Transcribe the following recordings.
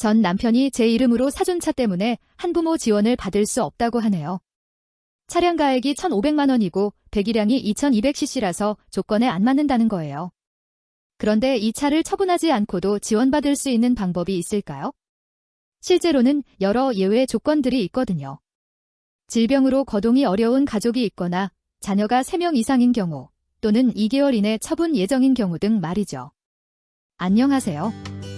전 남편이 제 이름으로 사준 차 때문에 한부모 지원을 받을 수 없다고 하네요. 차량 가액이 1,500만 원이고 배기량이 2,200cc라서 조건에 안 맞는다는 거예요. 그런데 이 차를 처분하지 않고도 지원받을 수 있는 방법이 있을까요? 실제로는 여러 예외 조건들이 있거든요. 질병으로 거동이 어려운 가족이 있거나 자녀가 3명 이상인 경우 또는 2개월 이내 처분 예정인 경우 등 말이죠. 안녕하세요.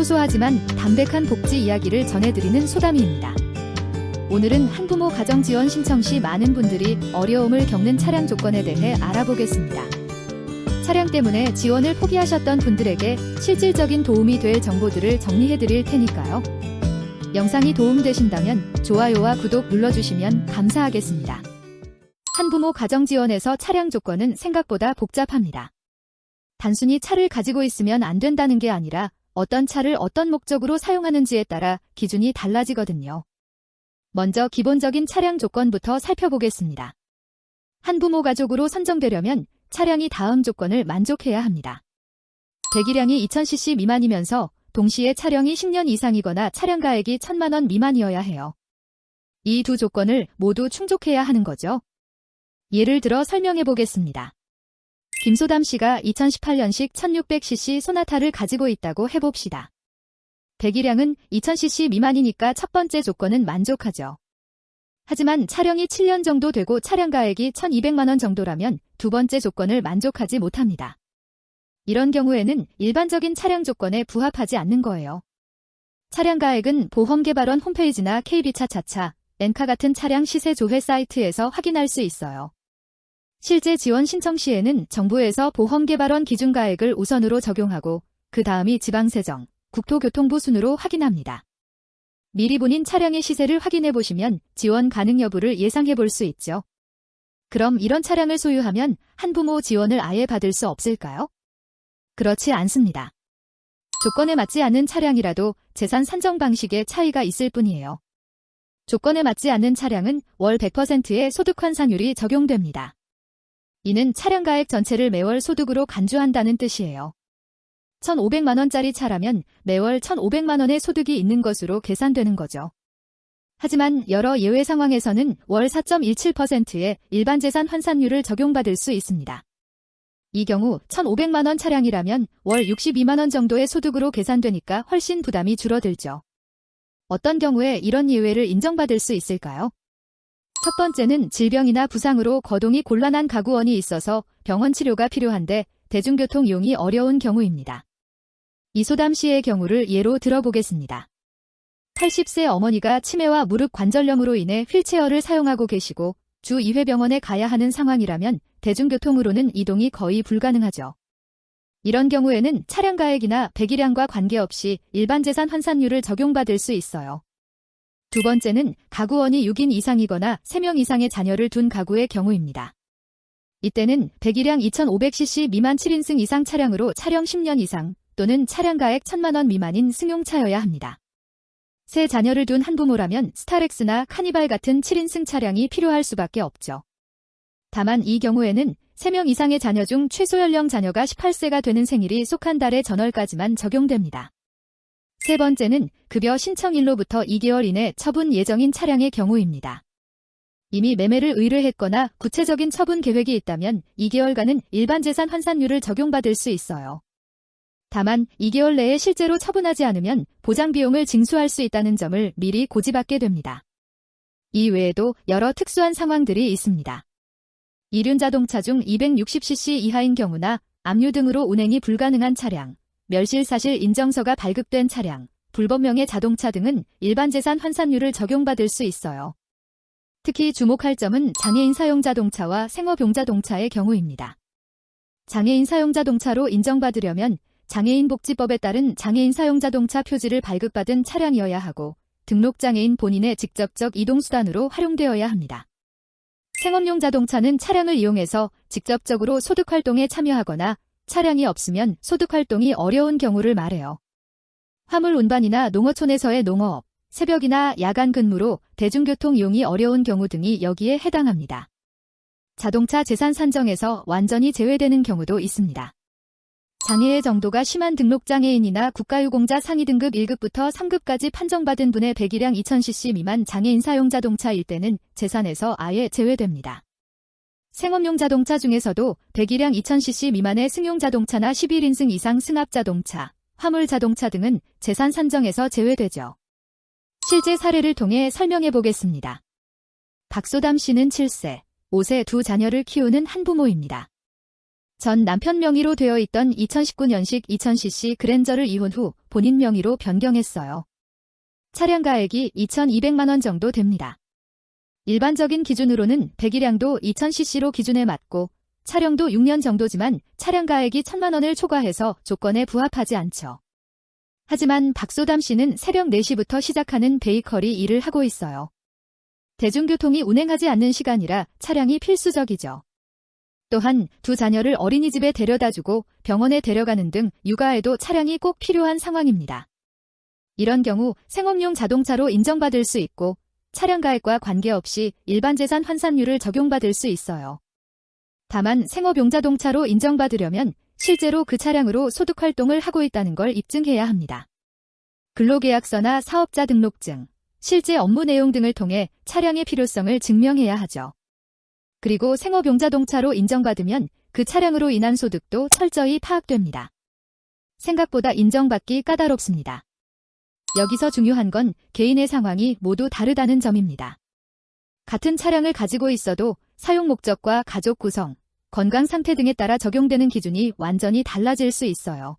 소소하지만 담백한 복지 이야기를 전해드리는 소담이입니다. 오늘은 한부모 가정 지원 신청 시 많은 분들이 어려움을 겪는 차량 조건에 대해 알아보겠습니다. 차량 때문에 지원을 포기하셨던 분들에게 실질적인 도움이 될 정보들을 정리해드릴 테니까요. 영상이 도움되신다면 좋아요와 구독 눌러주시면 감사하겠습니다. 한부모 가정 지원에서 차량 조건은 생각보다 복잡합니다. 단순히 차를 가지고 있으면 안 된다는 게 아니라 어떤 차를 어떤 목적으로 사용하는지에 따라 기준이 달라지거든요. 먼저 기본적인 차량 조건부터 살펴보겠습니다. 한부모 가족으로 선정되려면 차량이 다음 조건을 만족해야 합니다. 배기량이 2000cc 미만이면서 동시에 차량이 10년 이상이거나 차량 가액이 1000만 원 미만이어야 해요. 이 두 조건을 모두 충족해야 하는 거죠. 예를 들어 설명해 보겠습니다. 김소담 씨가 2018년식 1600cc 소나타를 가지고 있다고 해봅시다. 배기량은 2000cc 미만이니까 첫 번째 조건은 만족하죠. 하지만 차량이 7년 정도 되고 차량 가액이 1200만원 정도라면 두 번째 조건을 만족하지 못합니다. 이런 경우에는 일반적인 차량 조건에 부합하지 않는 거예요. 차량 가액은 보험개발원 홈페이지나 KB차차차, 엔카 같은 차량 시세 조회 사이트에서 확인할 수 있어요. 실제 지원 신청 시에는 정부에서 보험개발원 기준가액을 우선으로 적용하고 그 다음이 지방세정, 국토교통부 순으로 확인합니다. 미리 본인 차량의 시세를 확인해 보시면 지원 가능 여부를 예상해 볼 수 있죠. 그럼 이런 차량을 소유하면 한부모 지원을 아예 받을 수 없을까요? 그렇지 않습니다. 조건에 맞지 않는 차량이라도 재산 산정 방식에 차이가 있을 뿐이에요. 조건에 맞지 않는 차량은 월 100%의 소득 환산율이 적용됩니다. 이는 차량 가액 전체를 매월 소득으로 간주한다는 뜻이에요. 1,500만원짜리 차라면 매월 1,500만원의 소득이 있는 것으로 계산되는 거죠. 하지만 여러 예외 상황에서는 월 4.17%의 일반 재산 환산율을 적용받을 수 있습니다. 이 경우 1,500만원 차량이라면 월 62만원 정도의 소득으로 계산되니까 훨씬 부담이 줄어들죠. 어떤 경우에 이런 예외를 인정받을 수 있을까요? 첫 번째는 질병이나 부상으로 거동이 곤란한 가구원이 있어서 병원 치료가 필요한데 대중교통 이용이 어려운 경우입니다. 이소담 씨의 경우를 예로 들어보겠습니다. 80세 어머니가 치매와 무릎 관절염으로 인해 휠체어를 사용하고 계시고 주 2회 병원에 가야 하는 상황이라면 대중교통으로는 이동이 거의 불가능하죠. 이런 경우에는 차량 가액이나 배기량과 관계없이 일반 재산 환산율을 적용받을 수 있어요. 두 번째는 가구원이 6인 이상이거나 3명 이상의 자녀를 둔 가구의 경우입니다. 이때는 배기량 2500cc 미만 7인승 이상 차량으로 차량 10년 이상 또는 차량 가액 1000만원 미만인 승용차여야 합니다. 세 자녀를 둔 한부모라면 스타렉스나 카니발 같은 7인승 차량이 필요할 수밖에 없죠. 다만 이 경우에는 3명 이상의 자녀 중 최소 연령 자녀가 18세가 되는 생일이 속한 달의 전월까지만 적용됩니다. 세 번째는 급여 신청일로부터 2개월 이내 처분 예정인 차량의 경우입니다. 이미 매매를 의뢰했거나 구체적인 처분 계획이 있다면 2개월간은 일반 재산 환산율을 적용받을 수 있어요. 다만 2개월 내에 실제로 처분하지 않으면 보장 비용을 징수할 수 있다는 점을 미리 고지받게 됩니다. 이 외에도 여러 특수한 상황들이 있습니다. 이륜 자동차 중 260cc 이하인 경우나 압류 등으로 운행이 불가능한 차량, 멸실사실 인정서가 발급된 차량, 불법명의 자동차 등은 일반 재산 환산율을 적용받을 수 있어요. 특히 주목할 점은 장애인 사용 자동차와 생업용 자동차의 경우입니다. 장애인 사용 자동차로 인정받으려면 장애인 복지법에 따른 장애인 사용 자동차 표지를 발급받은 차량이어야 하고 등록장애인 본인의 직접적 이동수단으로 활용되어야 합니다. 생업용 자동차는 차량을 이용해서 직접적으로 소득활동에 참여하거나 차량이 없으면 소득활동이 어려운 경우를 말해요. 화물 운반이나 농어촌에서의 농어업, 새벽이나 야간 근무로 대중교통 이용이 어려운 경우 등이 여기에 해당합니다. 자동차 재산 산정에서 완전히 제외되는 경우도 있습니다. 장애의 정도가 심한 등록장애인이나 국가유공자 상위 등급 1급부터 3급까지 판정받은 분의 배기량 2000cc 미만 장애인 사용 자동차일 때는 재산에서 아예 제외됩니다. 생업용 자동차 중에서도 배기량 2000cc 미만의 승용 자동차나 11인승 이상 승합 자동차, 화물 자동차 등은 재산 산정에서 제외되죠. 실제 사례를 통해 설명해 보겠습니다. 박소담 씨는 7세, 5세 두 자녀를 키우는 한부모입니다. 전 남편 명의로 되어 있던 2019년식 2000cc 그랜저를 이혼 후 본인 명의로 변경했어요. 차량 가액이 2,200만원 정도 됩니다. 일반적인 기준으로는 배기량도 2000cc로 기준에 맞고 차량도 6년 정도지만 차량 가액이 1,000만원을 초과해서 조건에 부합하지 않죠. 하지만 박소담 씨는 새벽 4시부터 시작하는 베이커리 일을 하고 있어요. 대중교통이 운행하지 않는 시간이라 차량이 필수적이죠. 또한 두 자녀를 어린이집에 데려다주고 병원에 데려가는 등 육아에도 차량이 꼭 필요한 상황입니다. 이런 경우 생업용 자동차로 인정받을 수 있고 차량 가액과 관계없이 일반 재산 환산율을 적용받을 수 있어요. 다만 생업용 자동차로 인정받으려면 실제로 그 차량으로 소득 활동을 하고 있다는 걸 입증해야 합니다. 근로계약서나 사업자 등록증, 실제 업무 내용 등을 통해 차량의 필요성을 증명해야 하죠. 그리고 생업용 자동차로 인정받으면 그 차량으로 인한 소득도 철저히 파악됩니다. 생각보다 인정받기 까다롭습니다. 여기서 중요한 건 개인의 상황이 모두 다르다는 점입니다. 같은 차량을 가지고 있어도 사용 목적과 가족 구성, 건강 상태 등에 따라 적용되는 기준이 완전히 달라질 수 있어요.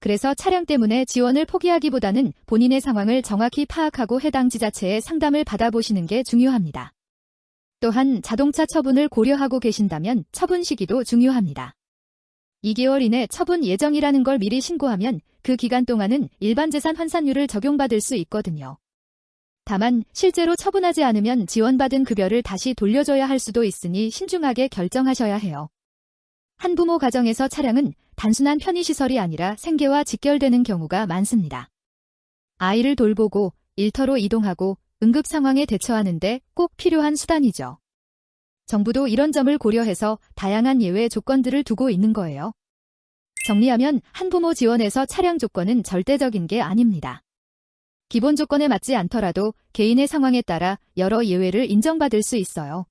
그래서 차량 때문에 지원을 포기하기보다는 본인의 상황을 정확히 파악하고 해당 지자체에 상담을 받아보시는 게 중요합니다. 또한 자동차 처분을 고려하고 계신다면 처분 시기도 중요합니다. 2개월 이내 처분 예정이라는 걸 미리 신고하면 그 기간 동안은 일반 재산 환산율을 적용받을 수 있거든요. 다만 실제로 처분하지 않으면 지원받은 급여를 다시 돌려줘야 할 수도 있으니 신중하게 결정하셔야 해요. 한부모 가정에서 차량은 단순한 편의시설이 아니라 생계와 직결되는 경우가 많습니다. 아이를 돌보고 일터로 이동하고 응급 상황에 대처하는데 꼭 필요한 수단이죠. 정부도 이런 점을 고려해서 다양한 예외 조건들을 두고 있는 거예요. 정리하면 한부모 지원에서 차량 조건은 절대적인 게 아닙니다. 기본 조건에 맞지 않더라도 개인의 상황에 따라 여러 예외를 인정받을 수 있어요.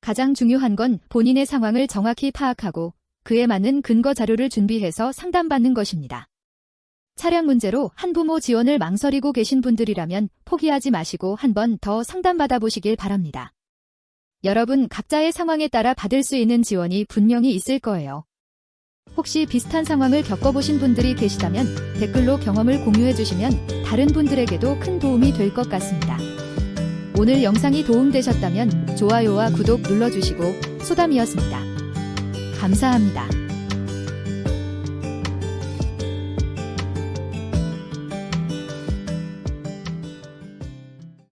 가장 중요한 건 본인의 상황을 정확히 파악하고 그에 맞는 근거 자료를 준비해서 상담받는 것입니다. 차량 문제로 한부모 지원을 망설이고 계신 분들이라면 포기하지 마시고 한 번 더 상담받아 보시길 바랍니다. 여러분 각자의 상황에 따라 받을 수 있는 지원이 분명히 있을 거예요. 혹시 비슷한 상황을 겪어보신 분들이 계시다면 댓글로 경험을 공유해 주시면 다른 분들에게도 큰 도움이 될 것 같습니다. 오늘 영상이 도움되셨다면 좋아요와 구독 눌러주시고 소담이었습니다. 감사합니다.